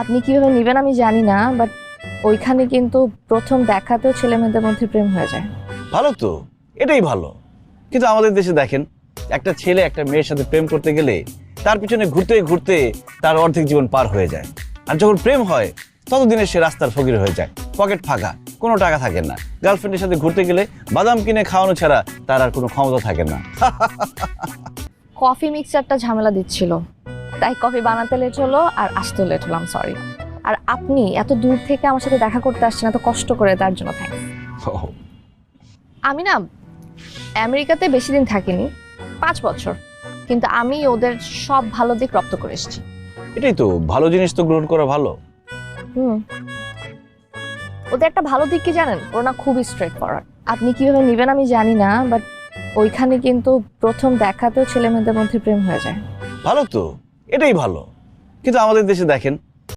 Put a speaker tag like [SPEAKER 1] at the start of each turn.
[SPEAKER 1] আপনি কীভাবে নেবেন আমি জানি না বাট ওইখানে কিন্তু প্রথম দেখাতেও ছেলে মেয়েদের মধ্যে প্রেম হয়ে যায়।
[SPEAKER 2] ভালো তো এটাই ভালো। কিন্তু আমাদের দেশে দেখেন একটা ছেলে একটা মেয়ের সাথে প্রেম করতে গেলে তার পিছনে ঘুরতে ঘুরতে তার অর্ধেক জীবন পার হয়ে যায়। আর যখন প্রেম হয় ততদিনে সে রাস্তার ফকির হয়ে যায় পকেট ফাঁকা কোনো টাকা থাকে না। গার্লফ্রেন্ডের সাথে ঘুরতে গেলে বাদাম কিনে খাওয়ানো ছাড়া তার আর কোনো ক্ষমতা থাকে না।
[SPEAKER 1] কফি মিক্সচারটা ঝামেলা দিচ্ছিল। তাই কফি বানাতে লেট হলো আর আসতে লেট হলাম সরি আর আপনি এত দূর থেকে আমার সাথে দেখা করতে আসছেন এত কষ্ট করে তার জন্য থ্যাংকস আমি না আমেরিকাতে বেশি দিন থাকিনি পাঁচ বছর। কিন্তু আমি ওদের সব ভালো দিক রপ্ত করে এসেছি।
[SPEAKER 2] এটাই তো ভালো জিনিস তো গ্রহণ করা ভালো।
[SPEAKER 1] হুম। ওদের একটা ভালো দিক কি জানেন? ওরা না খুবই স্ট্রেট ফরওয়ার্ড আপনি কীভাবে নেবেন আমি জানি না বাট ওইখানে কিন্তু প্রথম দেখাতেও ছেলে মেয়েদের মধ্যে প্রেম হয়ে যায়।
[SPEAKER 2] ভালো তো। এটাই ভালো। কিন্তু আমাদের দেশে দেখেন